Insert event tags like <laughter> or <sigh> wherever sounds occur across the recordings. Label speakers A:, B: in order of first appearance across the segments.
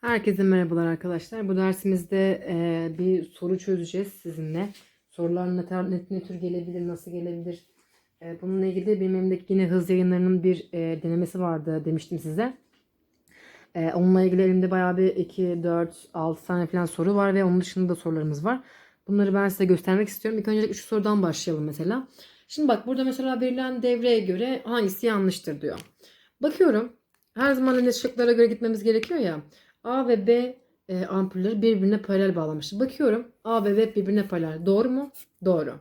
A: Herkese merhabalar arkadaşlar. Bu dersimizde e, bir soru çözeceğiz sizinle. Sorular ne, ne, ne tür gelebilir, nasıl gelebilir? E, bununla ilgili de benim elimdeki yine hız yayınlarının bir e, denemesi vardı demiştim size. E, onunla ilgili elimde bayağı bir 2, 4, 6 tane falan soru var ve onun dışında da sorularımız var. Bunları ben size göstermek istiyorum. İlk öncelikle şu sorudan başlayalım mesela. Şimdi bak burada mesela verilen devreye göre hangisi yanlıştır diyor. Bakıyorum. Her zaman hani şıklara göre gitmemiz gerekiyor ya. A ve B e, ampulleri birbirine paralel bağlamıştır. Bakıyorum A ve B birbirine paralel. Doğru mu? Doğru.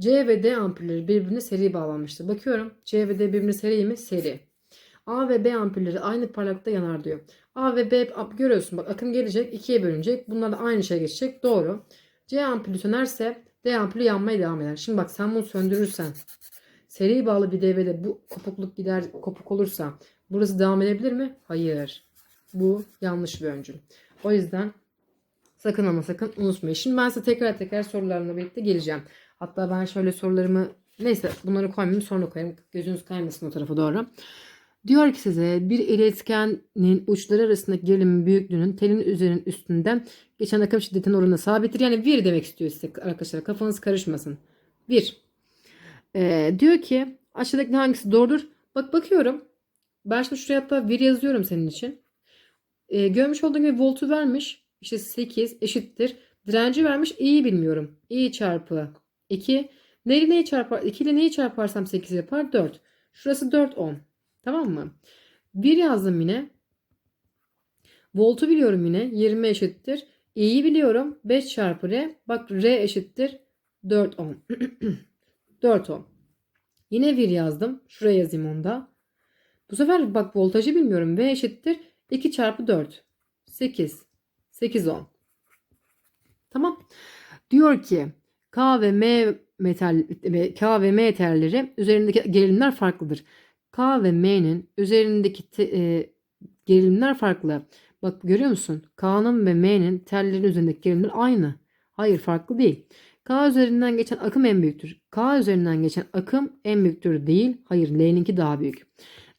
A: C ve D ampulleri birbirine seri bağlanmıştır. Bakıyorum C ve D birbirine seri mi? Seri. A ve B ampulleri aynı parlaklıkta yanar diyor. A ve B görüyorsun bak akım gelecek ikiye bölünecek. Bunlar da aynı şeye geçecek. Doğru. C ampulü sönerse D ampulü yanmaya devam eder. Şimdi bak sen bunu söndürürsen seri bağlı bir devrede bu kopukluk gider kopuk olursa burası devam edebilir mi? Hayır. Bu yanlış bir öncül. O yüzden sakın ama sakın unutmayın. Şimdi ben size tekrar tekrar sorularla birlikte geleceğim. Hatta ben şöyle sorularımı neyse bunları koymayayım sonra koyayım. Gözünüz kaymasın o tarafa doğru. Diyor ki size bir iletkenin uçları arasındaki gerilimin büyüklüğünün telin üzerinin üstünden geçen akım şiddetinin oranına sabittir. Yani bir demek istiyor size arkadaşlar. Kafanız karışmasın. Bir. Ee, diyor ki aşağıdaki hangisi doğrudur? Bak bakıyorum. Ben şimdi şuraya hatta bir yazıyorum senin için. Ee, görmüş olduğun gibi voltu vermiş. İşte 8 eşittir. Direnci vermiş. İyi bilmiyorum. İyi çarpı 2. Neyi neyi çarpar? 2 ile neyi çarparsam 8 yapar? 4. Şurası 4 ohm. Tamam mı? 1 yazdım yine. Voltu biliyorum yine. 20 eşittir. İ'yi biliyorum. 5 çarpı R. Bak R eşittir. 4 ohm. 4 ohm. Yine 1 yazdım. Şuraya yazayım onu da. Bu sefer bak voltajı bilmiyorum. V eşittir. 2 çarpı 4. 8. 8 ohm. Tamam. Diyor ki K ve M metal K ve M telleri üzerindeki gerilimler farklıdır. K ve M'nin üzerindeki te, e, gerilimler farklı. Bak görüyor musun? K'nın ve M'nin tellerin üzerindeki gerilimler aynı. Hayır farklı değil. K üzerinden geçen akım en büyüktür. K üzerinden geçen akım en büyüktür değil. Hayır L'ninki daha büyük.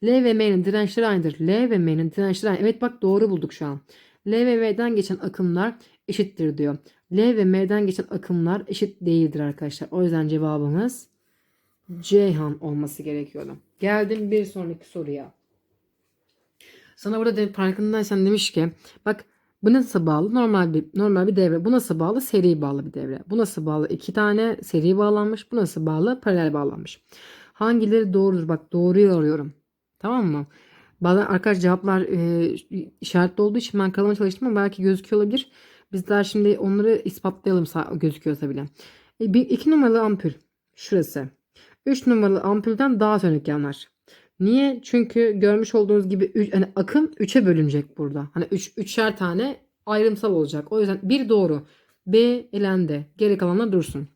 A: L ve M'nin dirençleri aynıdır. L ve M'nin dirençleri aynı. Evet bak doğru bulduk şu an. L ve M'den geçen akımlar eşittir diyor. L ve M'den geçen akımlar eşit değildir arkadaşlar. O yüzden cevabımız Ceyhan olması gerekiyordu. Geldim bir sonraki soruya. Sana burada de, farkındaysan demiş ki bak bu nasıl bağlı? Normal bir normal bir devre. Bu nasıl bağlı? Seri bağlı bir devre. Bu nasıl bağlı? İki tane seri bağlanmış. Bu nasıl bağlı? Paralel bağlanmış. Hangileri doğrudur? Bak doğruyu arıyorum. Tamam mı? Bazen arkadaş cevaplar e, işaretli olduğu için ben kalama çalıştım ama belki gözüküyor olabilir. Bizler şimdi onları ispatlayalım gözüküyorsa bile. E, bir, iki numaralı ampul. Şurası. 3 numaralı ampulden daha sönük yanar. Niye? Çünkü görmüş olduğunuz gibi üç, hani akım 3'e bölünecek burada. Hani 3 üç, üçer tane ayrımsal olacak. O yüzden bir doğru. B elendi. Geri kalanlar dursun.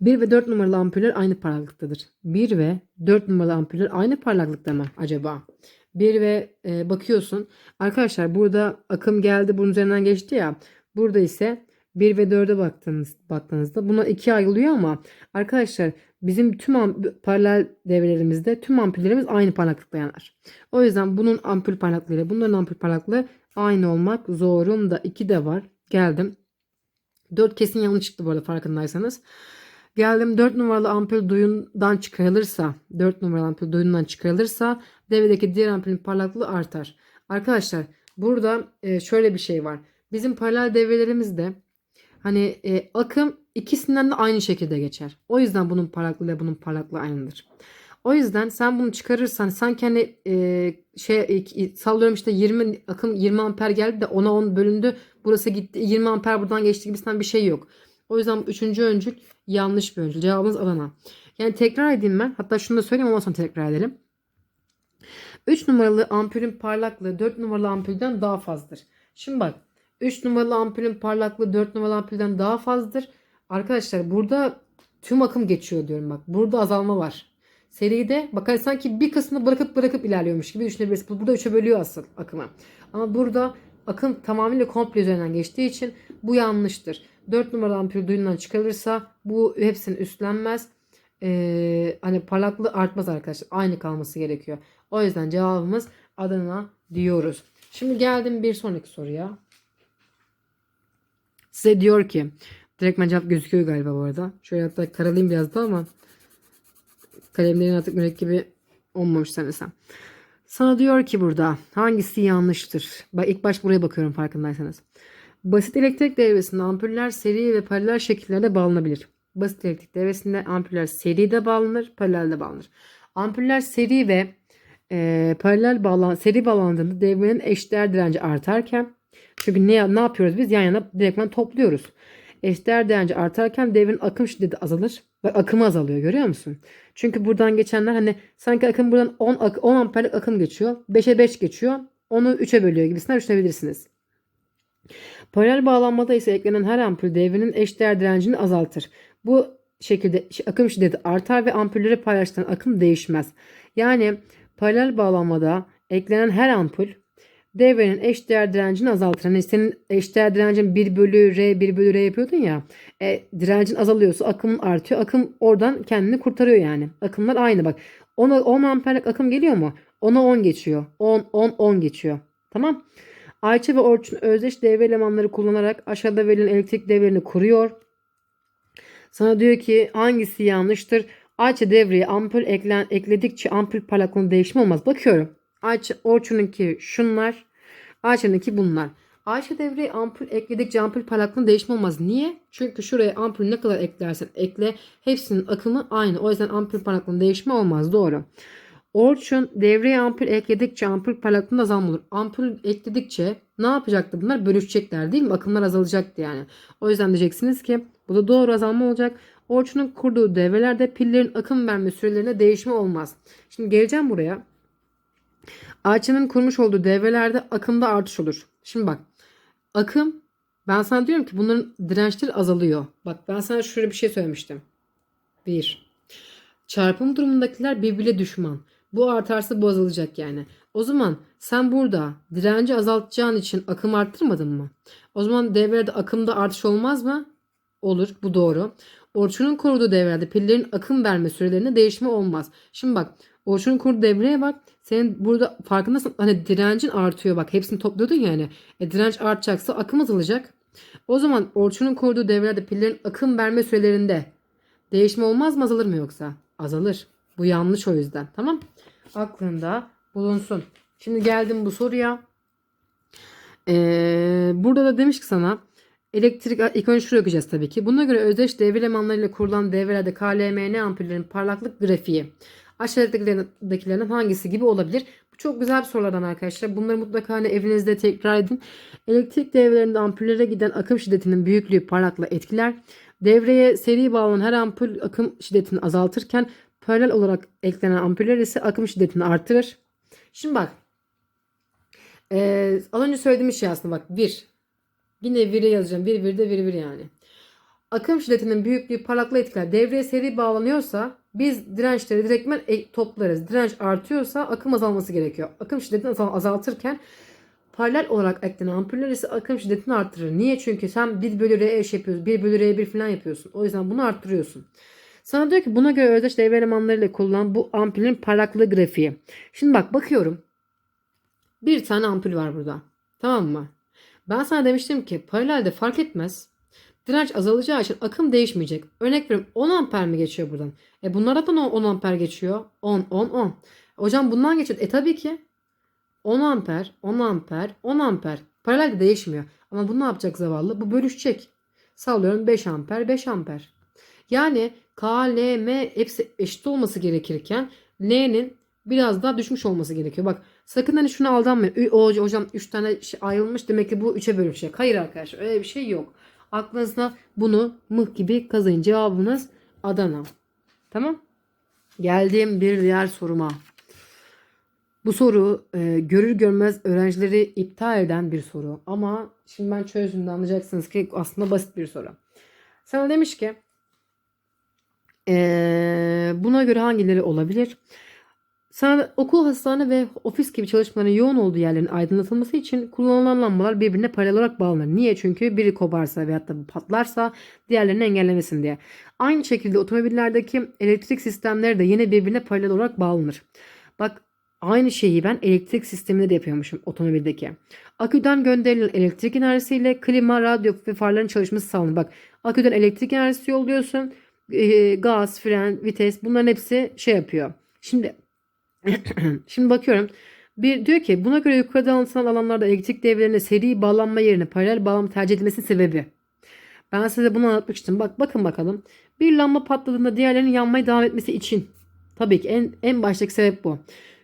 A: 1 ve 4 numaralı ampuller aynı parlaklıktadır. 1 ve 4 numaralı ampuller aynı parlaklıkta mı acaba? 1 ve e, bakıyorsun. Arkadaşlar burada akım geldi bunun üzerinden geçti ya. Burada ise 1 ve 4'e baktığınız, baktığınızda buna 2 ayrılıyor ama arkadaşlar bizim tüm paralel devrelerimizde tüm ampullerimiz aynı parlaklıkta yanar. O yüzden bunun ampul parlaklığıyla bunların ampul parlaklığı aynı olmak zorunda. 2 de var. Geldim. 4 kesin yanlış çıktı bu arada farkındaysanız. Geldim 4 numaralı ampul duyundan çıkarılırsa 4 numaralı ampul duyundan çıkarılırsa devredeki diğer ampulün parlaklığı artar. Arkadaşlar burada şöyle bir şey var. Bizim paralel devrelerimizde hani e, akım ikisinden de aynı şekilde geçer. O yüzden bunun parlaklığı ile bunun parlaklığı aynıdır. O yüzden sen bunu çıkarırsan sen kendi e, şey e, sallıyorum işte 20 akım 20 amper geldi de ona 10 bölündü. Burası gitti 20 amper buradan geçti gibisinden bir şey yok. O yüzden üçüncü öncül yanlış bir öncül. Cevabımız Adana. Yani tekrar edeyim ben. Hatta şunu da söyleyeyim ondan sonra tekrar edelim. 3 numaralı ampulün parlaklığı 4 numaralı ampulden daha fazladır. Şimdi bak 3 numaralı ampulün parlaklığı 4 numaralı ampulden daha fazladır. Arkadaşlar burada tüm akım geçiyor diyorum bak. Burada azalma var. Seride bak hani sanki bir kısmını bırakıp bırakıp ilerliyormuş gibi düşünebilirsiniz. Burada 3'e bölüyor asıl akımı. Ama burada akım tamamıyla komple üzerinden geçtiği için bu yanlıştır. 4 numaralı ampul duyundan çıkarılırsa bu hepsini üstlenmez. Ee, hani parlaklığı artmaz arkadaşlar. Aynı kalması gerekiyor. O yüzden cevabımız Adana diyoruz. Şimdi geldim bir sonraki soruya. Size diyor ki direkt cevap gözüküyor galiba bu arada. Şöyle hatta karalayayım biraz da ama kalemlerin artık mürekkebi olmamış sanırsam. Sana diyor ki burada hangisi yanlıştır? Bak ilk baş buraya bakıyorum farkındaysanız. Basit elektrik devresinde ampuller seri ve paralel şekillerde bağlanabilir. Basit elektrik devresinde ampuller seri de bağlanır, paralel de bağlanır. Ampuller seri ve e, paralel bağlan seri bağlandığında devrenin eşdeğer direnci artarken çünkü ne, ne yapıyoruz biz yan yana direktmen topluyoruz. Eşdeğer direnci artarken devrin akım şiddeti azalır. Bak akımı azalıyor görüyor musun? Çünkü buradan geçenler hani sanki akım buradan 10, ak- 10 amperlik akım geçiyor. 5'e 5 geçiyor. Onu 3'e bölüyor gibisinden düşünebilirsiniz. Paralel bağlanmada ise eklenen her ampul devrinin eşdeğer direncini azaltır. Bu şekilde akım şiddeti artar ve ampulleri paylaştıran akım değişmez. Yani paralel bağlanmada eklenen her ampul devrenin eşdeğer direncini azaltır. Hani senin eşdeğer direncin 1 bölü R 1 bölü R yapıyordun ya. E, direncin azalıyorsa akımın artıyor. Akım oradan kendini kurtarıyor yani. Akımlar aynı bak. 10, 10 amperlik akım geliyor mu? 10'a 10 geçiyor. 10 10 10 geçiyor. Tamam. Ayça ve Orçun özdeş devre elemanları kullanarak aşağıda verilen elektrik devrini kuruyor. Sana diyor ki hangisi yanlıştır? Ayça devreye ampul eklen, ekledikçe ampul parlaklığında değişme olmaz. Bakıyorum. Ayça, Orçun'unki şunlar. Ayça'nınki bunlar. Ayça devreye ampul ekledikçe ampul parlaklığında değişme olmaz. Niye? Çünkü şuraya ampul ne kadar eklersen ekle hepsinin akımı aynı. O yüzden ampul parlaklığında değişme olmaz. Doğru. Orçun devreye ampul ekledikçe ampul parlaklığında azalma olur. Ampul ekledikçe ne yapacaktı bunlar? Bölüşecekler değil mi? Akımlar azalacaktı yani. O yüzden diyeceksiniz ki bu da doğru azalma olacak. Orçun'un kurduğu devrelerde pillerin akım verme sürelerinde değişme olmaz. Şimdi geleceğim buraya. Ayça'nın kurmuş olduğu devrelerde akımda artış olur. Şimdi bak. Akım ben sana diyorum ki bunların dirençleri azalıyor. Bak ben sana şöyle bir şey söylemiştim. 1. Çarpım durumundakiler birbirine düşman. Bu artarsa bu azalacak yani. O zaman sen burada direnci azaltacağın için akım arttırmadın mı? O zaman devrede akımda artış olmaz mı? Olur. Bu doğru. Orçunun koruduğu devrede pillerin akım verme sürelerinde değişme olmaz. Şimdi bak Orçunun kurduğu devreye bak. Senin burada farkındasın. Hani direncin artıyor bak. Hepsini topluyordun yani. E, direnç artacaksa akım azalacak. O zaman Orçunun kurduğu devrede pillerin akım verme sürelerinde değişme olmaz mı azalır mı yoksa? Azalır. Bu yanlış o yüzden. Tamam. Aklında bulunsun. Şimdi geldim bu soruya. Ee, burada da demiş ki sana elektrik ilk önce şuraya okuyacağız tabii ki. Buna göre özdeş devre elemanlarıyla kurulan devrelerde KLMN ampullerin parlaklık grafiği aşağıdakilerden hangisi gibi olabilir? Bu çok güzel bir sorulardan arkadaşlar. Bunları mutlaka hani evinizde tekrar edin. Elektrik devrelerinde ampullere giden akım şiddetinin büyüklüğü parlaklığı etkiler. Devreye seri bağlanan her ampul akım şiddetini azaltırken paralel olarak eklenen ampuller ise akım şiddetini artırır. Şimdi bak. Ee, az önce söylediğim şey aslında bak. 1. Yine 1'e yazacağım. 1 1 de 1 1 yani. Akım şiddetinin büyüklüğü parlaklığı etkiler. Devreye seri bağlanıyorsa biz dirençleri direktmen e- toplarız. Direnç artıyorsa akım azalması gerekiyor. Akım şiddetini azal- azaltırken paralel olarak eklenen ampuller ise akım şiddetini arttırır. Niye? Çünkü sen 1 bölü R eş yapıyorsun. 1 bölü R1 falan yapıyorsun. O yüzden bunu arttırıyorsun. Sana diyor ki buna göre özdeş devre elemanlarıyla kullanılan bu ampulün parlaklığı grafiği. Şimdi bak bakıyorum. Bir tane ampul var burada. Tamam mı? Ben sana demiştim ki paralelde fark etmez. Direnç azalacağı için akım değişmeyecek. Örnek veriyorum 10 amper mi geçiyor buradan? E bunlara da 10 amper geçiyor. 10, 10, 10. Hocam bundan geçiyor. E tabii ki 10 amper, 10 amper, 10 amper. Paralelde değişmiyor. Ama bu ne yapacak zavallı? Bu bölüşecek. Sallıyorum 5 amper, 5 amper. Yani K, L, M hepsi eşit olması gerekirken L'nin biraz daha düşmüş olması gerekiyor. Bak sakın hani şunu aldanmayın. O hocam 3 tane şey ayrılmış demek ki bu 3'e bölüşecek. Hayır arkadaşlar öyle bir şey yok. Aklınızda bunu mıh gibi kazayın. Cevabınız Adana. Tamam. Geldiğim bir diğer soruma. Bu soru e, görür görmez öğrencileri iptal eden bir soru. Ama şimdi ben çözdüğümde anlayacaksınız ki aslında basit bir soru. Sana demiş ki e, buna göre hangileri olabilir? Sana okul, hastane ve ofis gibi çalışmaların yoğun olduğu yerlerin aydınlatılması için kullanılan lambalar birbirine paralel olarak bağlanır. Niye? Çünkü biri koparsa veyahut da patlarsa diğerlerini engellemesin diye. Aynı şekilde otomobillerdeki elektrik sistemleri de yine birbirine paralel olarak bağlanır. Bak Aynı şeyi ben elektrik sisteminde de yapıyormuşum otomobildeki. Aküden gönderilen elektrik enerjisiyle klima, radyo ve farların çalışması sağlanır. Bak aküden elektrik enerjisi yolluyorsun. E, gaz, fren, vites bunların hepsi şey yapıyor. Şimdi <clears throat> şimdi bakıyorum. Bir diyor ki buna göre yukarıda anlatılan alanlarda elektrik devrelerine seri bağlanma yerine paralel bağlama tercih edilmesinin sebebi. Ben size bunu anlatmıştım. Bak bakın bakalım. Bir lamba patladığında diğerlerinin yanmaya devam etmesi için. Tabii ki en, en baştaki sebep bu.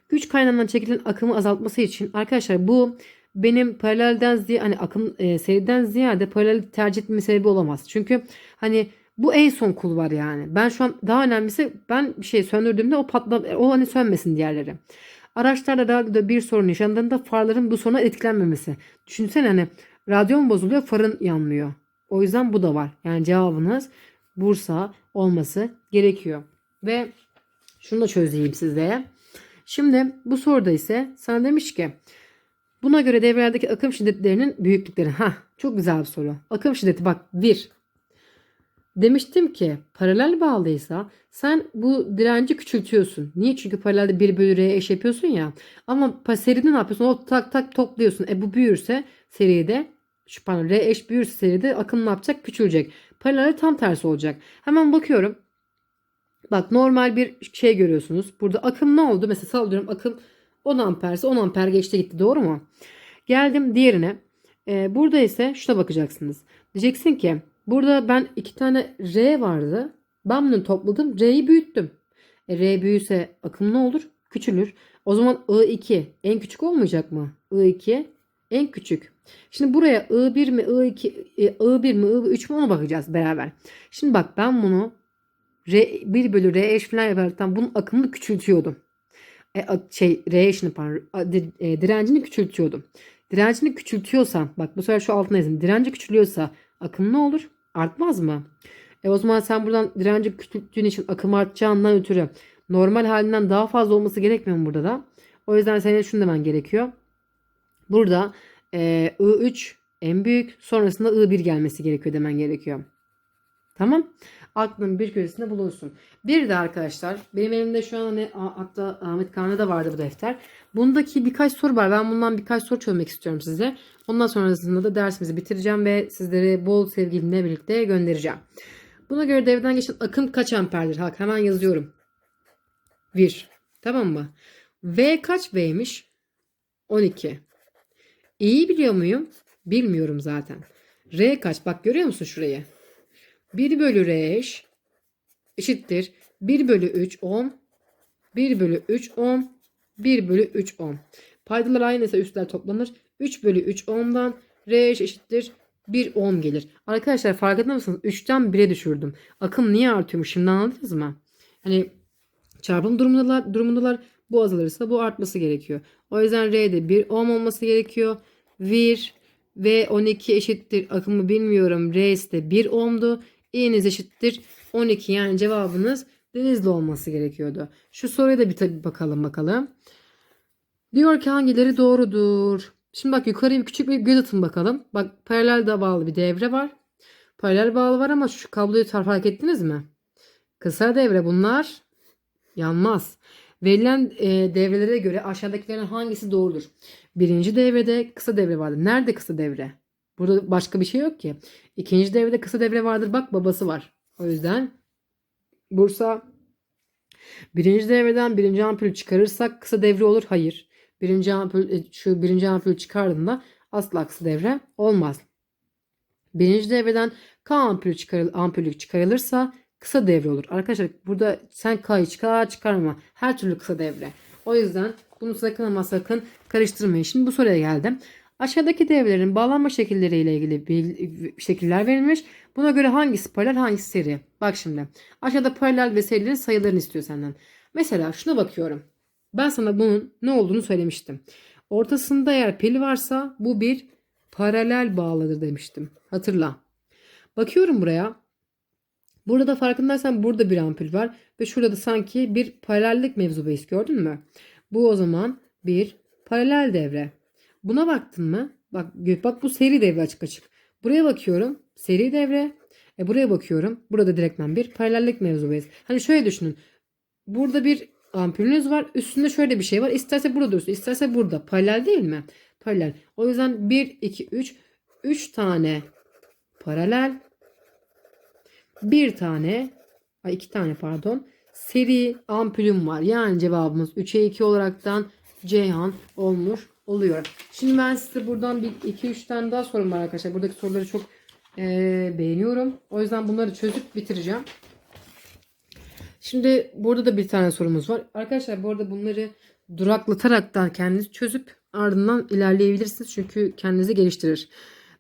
A: Güç kaynağından çekilen akımı azaltması için arkadaşlar bu benim paralelden ziyade hani akım e, seriden ziyade paralel tercih etme sebebi olamaz. Çünkü hani bu en son kulvar yani. Ben şu an daha önemlisi ben bir şey söndürdüğümde o patla o hani sönmesin diğerleri. Araçlarda radyoda bir sorun yaşandığında farların bu soruna etkilenmemesi. Düşünsene hani radyo mu bozuluyor farın yanmıyor. O yüzden bu da var. Yani cevabınız Bursa olması gerekiyor. Ve şunu da çözeyim size. Şimdi bu soruda ise sana demiş ki buna göre devrelerdeki akım şiddetlerinin büyüklükleri. Ha çok güzel bir soru. Akım şiddeti bak 1. Demiştim ki paralel bağlıysa sen bu direnci küçültüyorsun. Niye? Çünkü paralelde 1 bölü R'ye eş yapıyorsun ya. Ama seride ne yapıyorsun? O tak tak topluyorsun. E bu büyürse seride şu pardon R eş büyürse seride akım ne yapacak? Küçülecek. Paralelde tam tersi olacak. Hemen bakıyorum. Bak normal bir şey görüyorsunuz. Burada akım ne oldu? Mesela sallıyorum akım 10 amperse 10 amper geçti gitti. Doğru mu? Geldim diğerine. Ee, burada ise şuna bakacaksınız. Diyeceksin ki burada ben iki tane R vardı. Ben bunu topladım. R'yi büyüttüm. E, R büyüse akım ne olur? Küçülür. O zaman I2 en küçük olmayacak mı? I2 en küçük. Şimdi buraya I1 mi I2 e, I1 mi I3 mü ona bakacağız beraber. Şimdi bak ben bunu R, 1 bölü R eş falan yaparaktan bunun akımını küçültüyordum. E, şey R eşini pardon e, direncini küçültüyordum. Direncini küçültüyorsam bak bu sefer şu altına yazın. Direnci küçülüyorsa akım ne olur? Artmaz mı? E o zaman sen buradan direnci küçülttüğün için akım artacağından ötürü normal halinden daha fazla olması gerekmiyor mu burada da? O yüzden senin şunu demen gerekiyor. Burada e, I3 en büyük sonrasında I1 gelmesi gerekiyor demen gerekiyor. Tamam. Aklın bir köşesinde bulunsun. Bir de arkadaşlar benim elimde şu an hani hatta Ahmet Kaan'da da vardı bu defter. Bundaki birkaç soru var. Ben bundan birkaç soru çözmek istiyorum size. Ondan sonrasında da dersimizi bitireceğim ve sizleri bol sevgilimle birlikte göndereceğim. Buna göre devreden geçen akım kaç amperdir? Bak hemen yazıyorum. 1. Tamam mı? V kaç V'ymiş? 12. İyi biliyor muyum? Bilmiyorum zaten. R kaç? Bak görüyor musun şurayı? 1 bölü R eş eşittir. 1 bölü 3 10. 1 bölü 3 10. 1 bölü 3 10. Paydalar aynıysa üstler toplanır. 3 bölü 3 10'dan R eş eşittir. 1 ohm gelir. Arkadaşlar farkında mısınız? 3'ten 1'e düşürdüm. Akım niye artıyormuş şimdi anladınız mı? Hani çarpım durumundalar, durumundalar bu azalırsa bu artması gerekiyor. O yüzden R'de 1 ohm olması gerekiyor. 1 ve 12 eşittir akımı bilmiyorum. R'si de 1 ohm'du. İ'niz eşittir 12 yani cevabınız denizli olması gerekiyordu. Şu soruya da bir tabi bakalım bakalım. Diyor ki hangileri doğrudur? Şimdi bak yukarıya bir küçük bir göz atın bakalım. Bak paralel de bağlı bir devre var. Paralel bağlı var ama şu kabloyu fark ettiniz mi? Kısa devre bunlar yanmaz. Verilen e, devrelere göre aşağıdakilerin hangisi doğrudur? Birinci devrede kısa devre vardır. Nerede kısa devre? Burada başka bir şey yok ki. İkinci devrede kısa devre vardır. Bak babası var. O yüzden Bursa birinci devreden birinci ampul çıkarırsak kısa devre olur. Hayır. Birinci ampul e, şu birinci ampul çıkardığında asla kısa devre olmaz. Birinci devreden K ampulü, çıkarıl, ampulü çıkarılırsa kısa devre olur. Arkadaşlar burada sen K'yı çıkar çıkarma. Her türlü kısa devre. O yüzden bunu sakın ama sakın karıştırmayın. Şimdi bu soruya geldim. Aşağıdaki devrelerin bağlanma şekilleriyle ilgili bil- şekiller verilmiş. Buna göre hangisi paralel hangisi seri? Bak şimdi. Aşağıda paralel ve serilerin sayılarını istiyor senden. Mesela şuna bakıyorum. Ben sana bunun ne olduğunu söylemiştim. Ortasında eğer pil varsa bu bir paralel bağlıdır demiştim. Hatırla. Bakıyorum buraya. Burada da farkındaysan burada bir ampul var. Ve şurada da sanki bir paralellik mevzu bahis gördün mü? Bu o zaman bir paralel devre. Buna baktın mı? Bak, bak bu seri devre açık açık. Buraya bakıyorum. Seri devre. E buraya bakıyorum. Burada direktmen bir paralellik mevzu bahis. Hani şöyle düşünün. Burada bir ampulünüz var. Üstünde şöyle bir şey var. İsterse burada dursun. isterse burada. Paralel değil mi? Paralel. O yüzden 1, 2, 3. 3 tane paralel. Bir tane. Ay iki tane pardon. Seri ampulüm var. Yani cevabımız 3'e 2 olaraktan Ceyhan olmuş oluyor. Şimdi ben size buradan bir 2-3 tane daha sorum var arkadaşlar. Buradaki soruları çok eee, beğeniyorum. O yüzden bunları çözüp bitireceğim. Şimdi burada da bir tane sorumuz var. Arkadaşlar bu arada bunları duraklataraktan kendiniz çözüp ardından ilerleyebilirsiniz. Çünkü kendinizi geliştirir.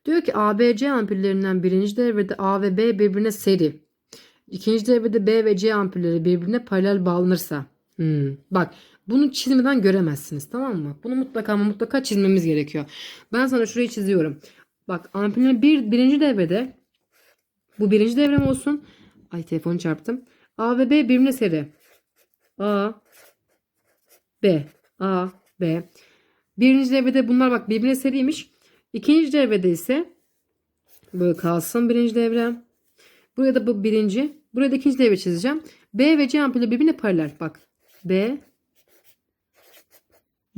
A: Diyor ki ABC ampullerinden birinci devrede A ve B birbirine seri. İkinci devrede B ve C ampulleri birbirine paralel bağlanırsa. Hmm, Bak bunu çizmeden göremezsiniz tamam mı? Bunu mutlaka ama mutlaka çizmemiz gerekiyor. Ben sana şurayı çiziyorum. Bak ampullerin bir, birinci devrede bu birinci devrem olsun. Ay telefonu çarptım. A ve B birbirine seri. A B A B Birinci devrede bunlar bak birbirine seriymiş. İkinci devrede ise böyle kalsın birinci devre. Buraya da bu birinci. Buraya da ikinci devre çizeceğim. B ve C ampulü birbirine paralel. Bak. B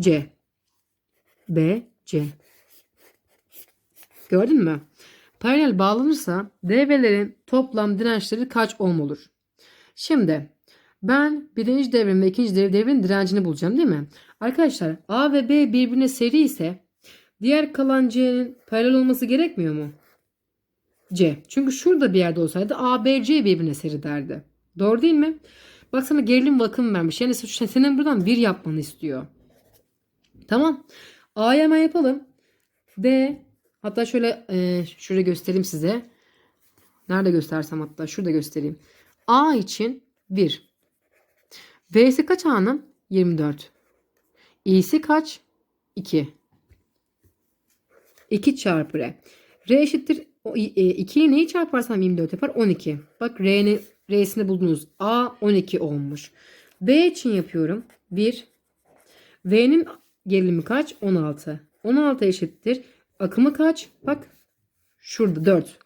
A: C B C Gördün mü? Paralel bağlanırsa devrelerin toplam dirençleri kaç ohm olur? Şimdi ben birinci devrenin ve ikinci devrenin direncini bulacağım değil mi? Arkadaşlar A ve B birbirine seri ise diğer kalan C'nin paralel olması gerekmiyor mu? C. Çünkü şurada bir yerde olsaydı A, B, C birbirine seri derdi. Doğru değil mi? Bak sana gerilim vakım vermiş. Yani senin buradan bir yapmanı istiyor. Tamam. A'yı hemen yapalım. D. Hatta şöyle e, şurada göstereyim size. Nerede göstersem hatta şurada göstereyim. A için 1. V'si kaç A'nın? 24. İ'si kaç? 2. 2 çarpı R. R eşittir 2'ye neyi çarparsam 24 yapar? 12. Bak R'nin R'sini buldunuz. A 12 olmuş. B için yapıyorum. 1. V'nin gerilimi kaç? 16. 16 eşittir. Akımı kaç? Bak. Şurada 4.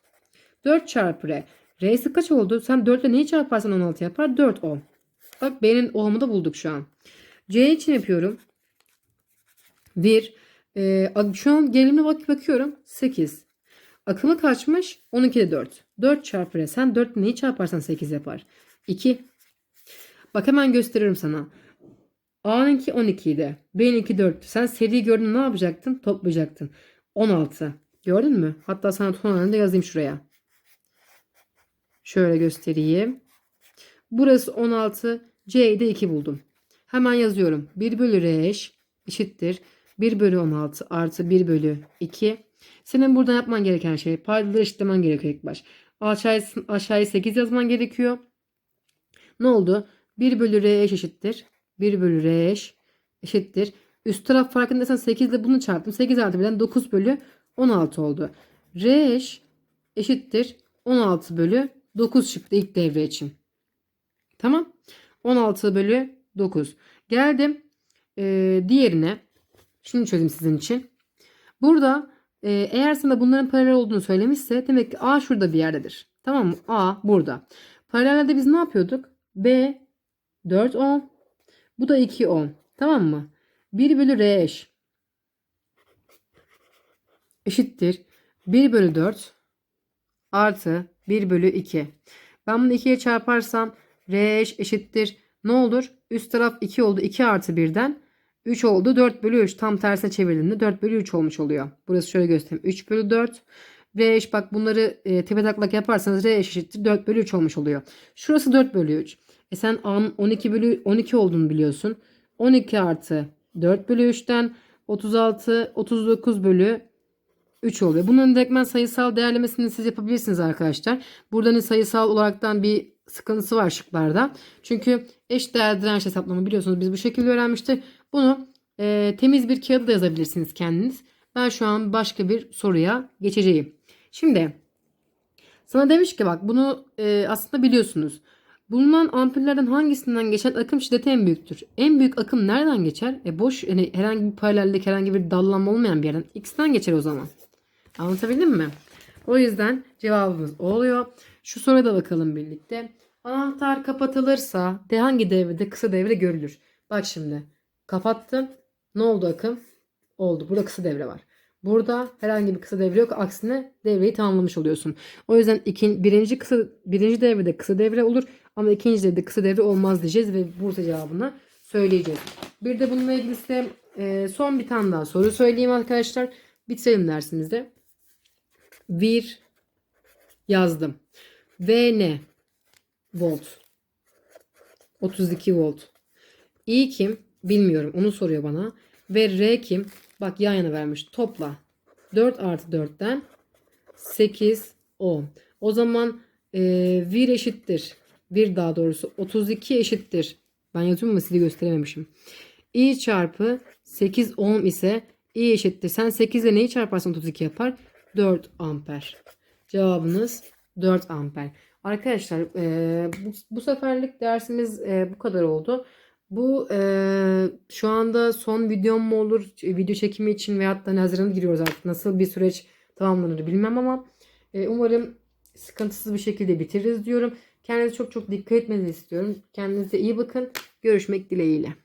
A: 4 çarpı R. R'si kaç oldu? Sen 4 ile neyi çarparsan 16 yapar? 4 ohm. Bak B'nin ohm'u da bulduk şu an. C için yapıyorum. 1. Ee, şu an gerilimine bak bakıyorum. 8. Akımı kaçmış? 12'de 4. 4 çarpı R. Sen 4 neyi çarparsan 8 yapar. 2. Bak hemen gösteriyorum sana. A'nınki 12 idi. B'ninki 4. Sen seri gördün ne yapacaktın? Toplayacaktın. 16. Gördün mü? Hatta sana da yazayım şuraya. Şöyle göstereyim. Burası 16. C'yi de 2 buldum. Hemen yazıyorum. 1 bölü R eş eşittir. 1 bölü 16 artı 1 bölü 2. Senin burada yapman gereken şey paydaları eşitlemen gerekiyor ilk baş. Aşağıya, aşağıya 8 yazman gerekiyor. Ne oldu? 1 bölü R eş eşittir. 1 bölü R eş eşittir. Üst taraf farkındaysan 8 ile bunu çarptım. 8 artı 1'den 9 bölü 16 oldu. R eş eşittir. 16 bölü 9 çıktı ilk devre için. Tamam. 16 bölü 9. Geldim e, diğerine. Şunu çözeyim sizin için. Burada e, eğer sana bunların paralel olduğunu söylemişse demek ki A şurada bir yerdedir. Tamam mı? A burada. Paralelde biz ne yapıyorduk? B 4 ohm. Bu da 2 ohm. Tamam mı? 1 bölü R eş. Eşittir. 1 bölü 4 artı 1 bölü 2. Ben bunu 2'ye çarparsam R eş eşittir. Ne olur? Üst taraf 2 oldu. 2 artı 1'den 3 oldu. 4 bölü 3 tam tersine çevirdiğimde 4 bölü 3 olmuş oluyor. Burası şöyle göstereyim. 3 bölü 4. R eş bak bunları e, tepe taklak yaparsanız R eş eşittir 4 bölü 3 olmuş oluyor. Şurası 4 bölü 3. E sen A'nın 12 bölü 12 olduğunu biliyorsun. 12 artı 4 bölü 3'ten 36 39 bölü 3 oluyor. Bunun direktmen sayısal değerlemesini siz yapabilirsiniz arkadaşlar. Burada hani sayısal olaraktan bir sıkıntısı var şıklarda. Çünkü eş değer direnç hesaplama biliyorsunuz biz bu şekilde öğrenmiştik. Bunu e, temiz bir kağıda da yazabilirsiniz kendiniz. Ben şu an başka bir soruya geçeceğim. Şimdi sana demiş ki bak bunu e, aslında biliyorsunuz. Bulunan ampullerden hangisinden geçen akım şiddeti en büyüktür? En büyük akım nereden geçer? E boş yani herhangi bir paralellik herhangi bir dallanma olmayan bir yerden X'ten geçer o zaman. Anlatabildim mi? O yüzden cevabımız o oluyor. Şu soruya da bakalım birlikte. Anahtar kapatılırsa de hangi devrede kısa devre görülür? Bak şimdi. Kapattım. Ne oldu akım? Oldu. Burada kısa devre var. Burada herhangi bir kısa devre yok. Aksine devreyi tamamlamış oluyorsun. O yüzden ikin, birinci kısa birinci devrede kısa devre olur ama ikinci devrede kısa devre olmaz diyeceğiz ve Bursa cevabını söyleyeceğiz. Bir de bununla ilgili size e, son bir tane daha soru söyleyeyim arkadaşlar. Bitirelim dersimizde. Bir yazdım. V ne? Volt. 32 volt. I kim? Bilmiyorum. Onu soruyor bana. Ve R kim? Bak yan yana vermiş. Topla. 4 artı 4'ten 8 10. O zaman e, 1 eşittir. 1 daha doğrusu 32 eşittir. Ben yazıyorum ama size gösterememişim. I çarpı 8 ohm ise I eşittir. Sen 8 ile neyi çarparsan 32 yapar? 4 amper. Cevabınız 4 amper. Arkadaşlar e, bu, bu seferlik dersimiz e, bu kadar oldu. Bu e, şu anda son videom mu olur? Video çekimi için veyahut da hazırlanıp giriyoruz artık. Nasıl bir süreç tamamlanır bilmem ama e, umarım sıkıntısız bir şekilde bitiririz diyorum. Kendinize çok çok dikkat etmenizi istiyorum. Kendinize iyi bakın. Görüşmek dileğiyle.